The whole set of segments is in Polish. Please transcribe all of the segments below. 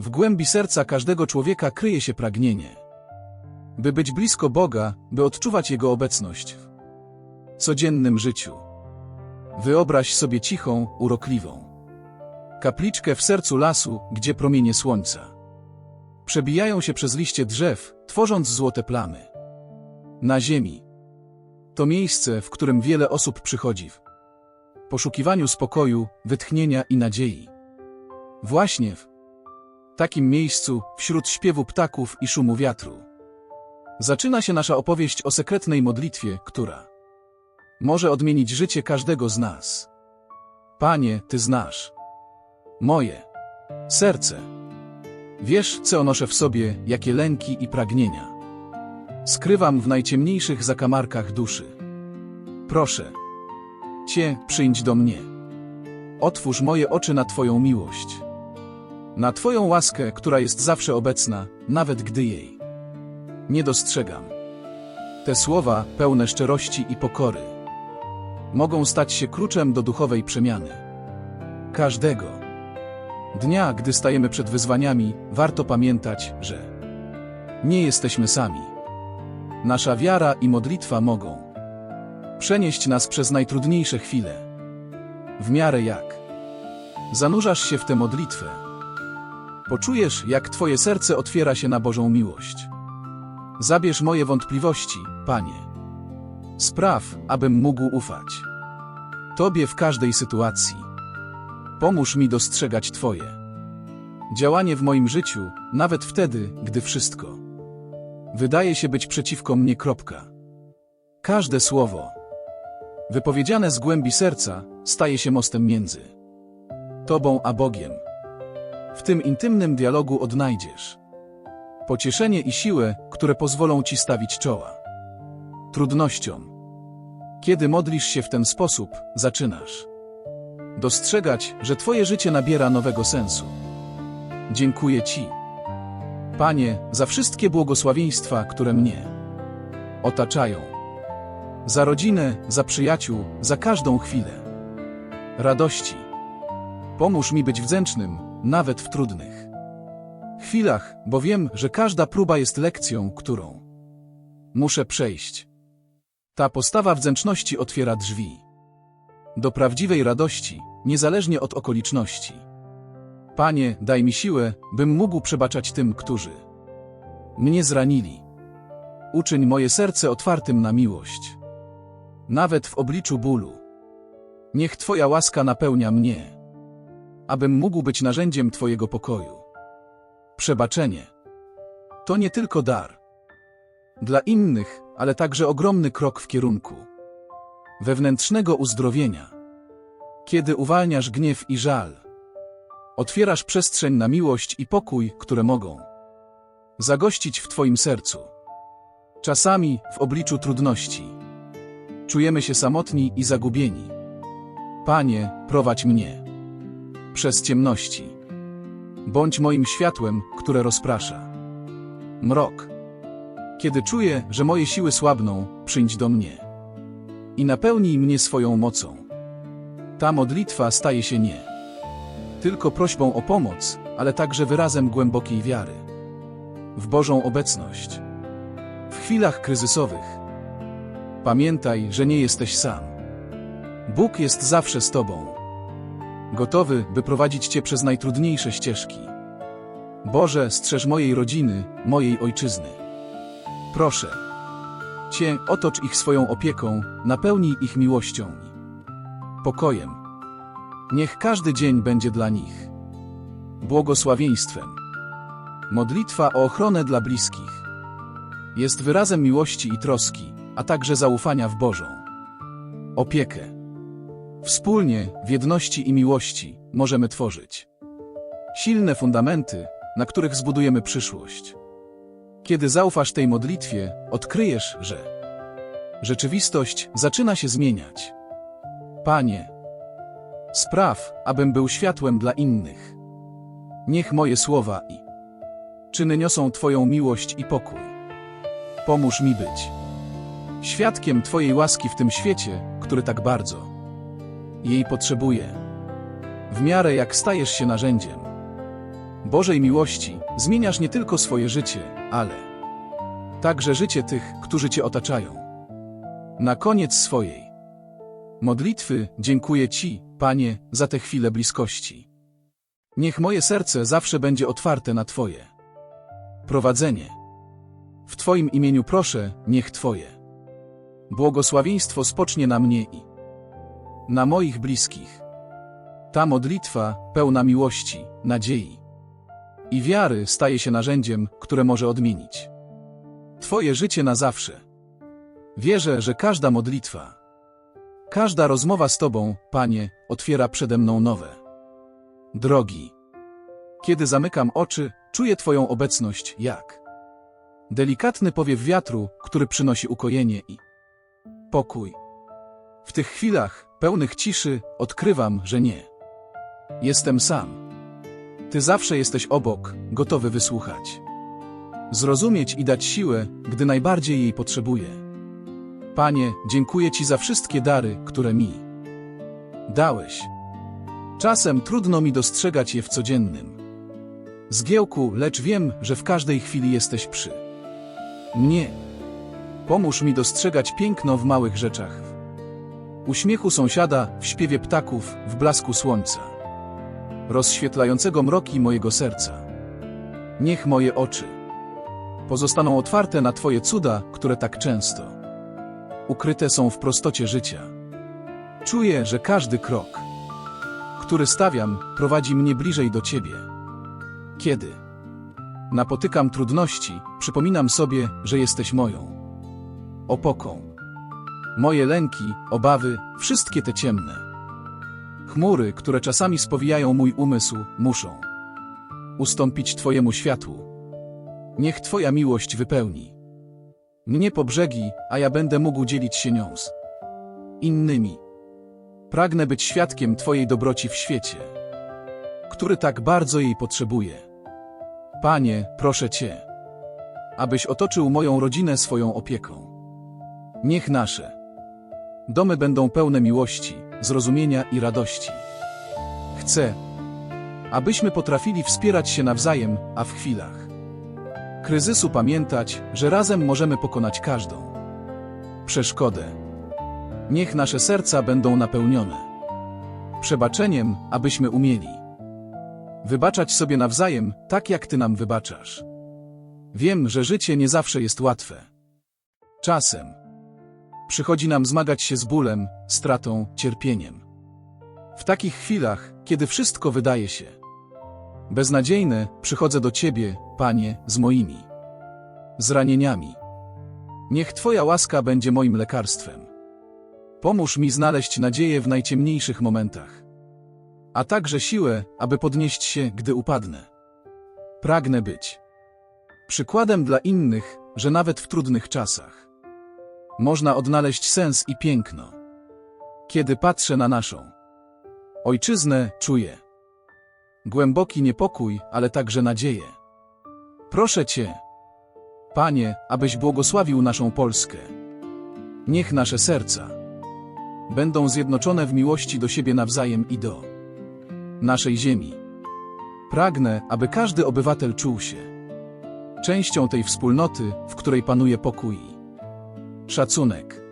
W głębi serca każdego człowieka kryje się pragnienie. By być blisko Boga, by odczuwać Jego obecność w codziennym życiu. Wyobraź sobie cichą, urokliwą kapliczkę w sercu lasu, gdzie promienie słońca przebijają się przez liście drzew, tworząc złote plamy. Na ziemi. To miejsce, w którym wiele osób przychodzi w poszukiwaniu spokoju, wytchnienia i nadziei. Właśnie w takim miejscu, wśród śpiewu ptaków i szumu wiatru, zaczyna się nasza opowieść o sekretnej modlitwie, która może odmienić życie każdego z nas. Panie, Ty znasz moje serce. Wiesz, co noszę w sobie, jakie lęki i pragnienia. Skrywam w najciemniejszych zakamarkach duszy. Proszę Cię, przyjdź do mnie. Otwórz moje oczy na Twoją miłość. Na Twoją łaskę, która jest zawsze obecna, nawet gdy jej nie dostrzegam. Te słowa, pełne szczerości i pokory, mogą stać się kluczem do duchowej przemiany. Każdego dnia, gdy stajemy przed wyzwaniami, warto pamiętać, że nie jesteśmy sami. Nasza wiara i modlitwa mogą przenieść nas przez najtrudniejsze chwile. W miarę jak zanurzasz się w tę modlitwę, poczujesz, jak Twoje serce otwiera się na Bożą miłość. Zabierz moje wątpliwości, Panie. Spraw, abym mógł ufać Tobie w każdej sytuacji. Pomóż mi dostrzegać Twoje działanie w moim życiu, nawet wtedy, gdy wszystko wydaje się być przeciwko mnie. Kropka. Każde słowo wypowiedziane z głębi serca staje się mostem między Tobą a Bogiem. W tym intymnym dialogu odnajdziesz pocieszenie i siłę, które pozwolą Ci stawić czoła trudnościom. Kiedy modlisz się w ten sposób, zaczynasz dostrzegać, że Twoje życie nabiera nowego sensu. Dziękuję Ci, Panie, za wszystkie błogosławieństwa, które mnie otaczają. Za rodzinę, za przyjaciół, za każdą chwilę radości. Pomóż mi być wdzięcznym, nawet w trudnych chwilach, bo wiem, że każda próba jest lekcją, którą muszę przejść. Ta postawa wdzięczności otwiera drzwi do prawdziwej radości, niezależnie od okoliczności. Panie, daj mi siłę, bym mógł przebaczać tym, którzy mnie zranili. Uczyń moje serce otwartym na miłość. Nawet w obliczu bólu. Niech Twoja łaska napełnia mnie, abym mógł być narzędziem Twojego pokoju. Przebaczenie to nie tylko dar dla innych, ale także ogromny krok w kierunku wewnętrznego uzdrowienia. Kiedy uwalniasz gniew i żal, otwierasz przestrzeń na miłość i pokój, które mogą zagościć w Twoim sercu. Czasami, w obliczu trudności, czujemy się samotni i zagubieni. Panie, prowadź mnie przez ciemności. Bądź moim światłem, które rozprasza mrok. Kiedy czuję, że moje siły słabną, przyjdź do mnie i napełnij mnie swoją mocą. Ta modlitwa staje się nie tylko prośbą o pomoc, ale także wyrazem głębokiej wiary w Bożą obecność. W chwilach kryzysowych pamiętaj, że nie jesteś sam. Bóg jest zawsze z Tobą, gotowy, by prowadzić Cię przez najtrudniejsze ścieżki. Boże, strzeż mojej rodziny, mojej ojczyzny. Proszę, Cię otocz ich swoją opieką, napełnij ich miłością i pokojem. Niech każdy dzień będzie dla nich błogosławieństwem. Modlitwa o ochronę dla bliskich jest wyrazem miłości i troski, a także zaufania w Bożą opiekę. Wspólnie, w jedności i miłości, możemy tworzyć silne fundamenty, na których zbudujemy przyszłość. Kiedy zaufasz tej modlitwie, odkryjesz, że rzeczywistość zaczyna się zmieniać. Panie, spraw, abym był światłem dla innych. Niech moje słowa i czyny niosą Twoją miłość i pokój. Pomóż mi być świadkiem Twojej łaski w tym świecie, który tak bardzo jej potrzebuje. W miarę jak stajesz się narzędziem Bożej miłości zmieniasz nie tylko swoje życie, ale także życie tych, którzy Cię otaczają. Na koniec swojej modlitwy dziękuję Ci, Panie, za te chwile bliskości. Niech moje serce zawsze będzie otwarte na Twoje prowadzenie. W Twoim imieniu proszę, niech Twoje błogosławieństwo spocznie na mnie i na moich bliskich. Ta modlitwa, pełna miłości, nadziei i wiary, staje się narzędziem, które może odmienić Twoje życie na zawsze. Wierzę, że każda modlitwa, każda rozmowa z Tobą, Panie, otwiera przede mną nowe drogi. Kiedy zamykam oczy, czuję Twoją obecność jak delikatny powiew wiatru, który przynosi ukojenie i pokój. W tych chwilach, pełnych ciszy, odkrywam, że nie. Jestem sam. Ty zawsze jesteś obok, gotowy wysłuchać. Zrozumieć i dać siłę, gdy najbardziej jej potrzebuję. Panie, dziękuję Ci za wszystkie dary, które mi dałeś. Czasem trudno mi dostrzegać je w codziennym zgiełku, lecz wiem, że w każdej chwili jesteś przy mnie. Pomóż mi dostrzegać piękno w małych rzeczach. Uśmiechu sąsiada, w śpiewie ptaków, w blasku słońca. Rozświetlającego mroki mojego serca. Niech moje oczy pozostaną otwarte na Twoje cuda, które tak często ukryte są w prostocie życia. Czuję, że każdy krok, który stawiam, prowadzi mnie bliżej do Ciebie. Kiedy napotykam trudności, przypominam sobie, że jesteś moją opoką. Moje lęki, obawy, wszystkie te ciemne chmury, które czasami spowijają mój umysł, muszą ustąpić Twojemu światłu. Niech Twoja miłość wypełni mnie po brzegi, a ja będę mógł dzielić się nią z innymi. Pragnę być świadkiem Twojej dobroci w świecie, który tak bardzo jej potrzebuje. Panie, proszę Cię, abyś otoczył moją rodzinę swoją opieką. Niech nasze domy będą pełne miłości, zrozumienia i radości. Chcę, abyśmy potrafili wspierać się nawzajem, a w chwilach kryzysu pamiętać, że razem możemy pokonać każdą przeszkodę. Niech nasze serca będą napełnione przebaczeniem, abyśmy umieli wybaczać sobie nawzajem, tak jak Ty nam wybaczasz. Wiem, że życie nie zawsze jest łatwe. Czasem przychodzi nam zmagać się z bólem, stratą, cierpieniem. W takich chwilach, kiedy wszystko wydaje się beznadziejne, przychodzę do Ciebie, Panie, z moimi zranieniami. Niech Twoja łaska będzie moim lekarstwem. Pomóż mi znaleźć nadzieję w najciemniejszych momentach, a także siłę, aby podnieść się, gdy upadnę. Pragnę być przykładem dla innych, że nawet w trudnych czasach można odnaleźć sens i piękno. Kiedy patrzę na naszą ojczyznę, czuję głęboki niepokój, ale także nadzieję. Proszę Cię, Panie, abyś błogosławił naszą Polskę. Niech nasze serca będą zjednoczone w miłości do siebie nawzajem i do naszej ziemi. Pragnę, aby każdy obywatel czuł się częścią tej wspólnoty, w której panuje pokój szacunek.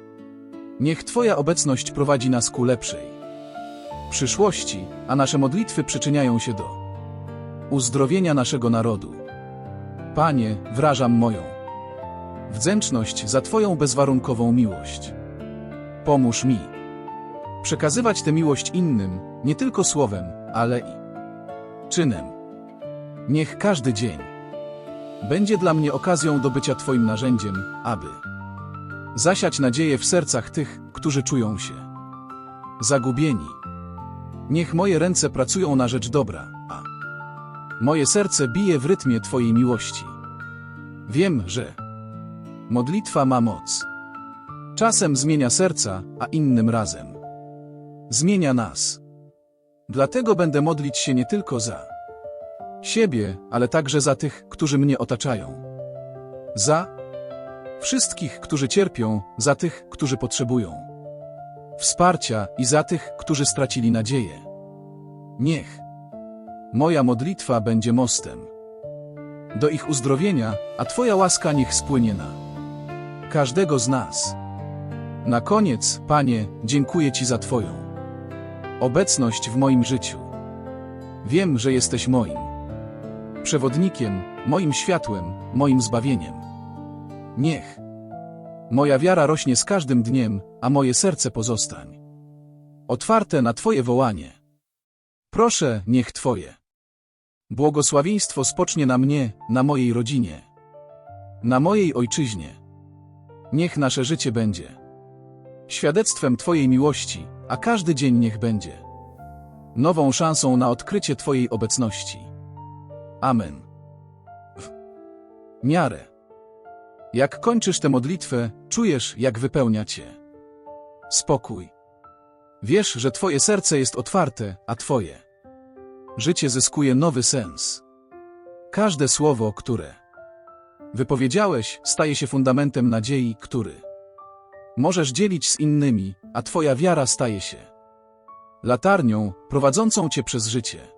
Niech Twoja obecność prowadzi nas ku lepszej przyszłości, a nasze modlitwy przyczyniają się do uzdrowienia naszego narodu. Panie, wrażam moją wdzięczność za Twoją bezwarunkową miłość. Pomóż mi przekazywać tę miłość innym, nie tylko słowem, ale i czynem. Niech każdy dzień będzie dla mnie okazją do bycia Twoim narzędziem, aby zasiać nadzieję w sercach tych, którzy czują się zagubieni. Niech moje ręce pracują na rzecz dobra, a moje serce bije w rytmie Twojej miłości. Wiem, że modlitwa ma moc. Czasem zmienia serca, a innym razem zmienia nas. Dlatego będę modlić się nie tylko za siebie, ale także za tych, którzy mnie otaczają. Za wszystkich, którzy cierpią, za tych, którzy potrzebują wsparcia i za tych, którzy stracili nadzieję. Niech Moja modlitwa będzie mostem. Do ich uzdrowienia, a Twoja łaska niech spłynie na każdego z nas. Na koniec, Panie, dziękuję Ci za Twoją obecność w moim życiu. Wiem, że jesteś moim przewodnikiem, moim światłem, moim zbawieniem. Niech moja wiara rośnie z każdym dniem, a moje serce pozostań otwarte na Twoje wołanie. Proszę, niech Twoje błogosławieństwo spocznie na mnie, na mojej rodzinie, na mojej ojczyźnie. Niech nasze życie będzie świadectwem Twojej miłości, a każdy dzień niech będzie nową szansą na odkrycie Twojej obecności. Amen. W miarę. Jak kończysz tę modlitwę, czujesz, jak wypełnia Cię spokój. Wiesz, że Twoje serce jest otwarte, a Twoje życie zyskuje nowy sens. Każde słowo, które wypowiedziałeś, staje się fundamentem nadziei, który możesz dzielić z innymi, a Twoja wiara staje się latarnią prowadzącą Cię przez życie.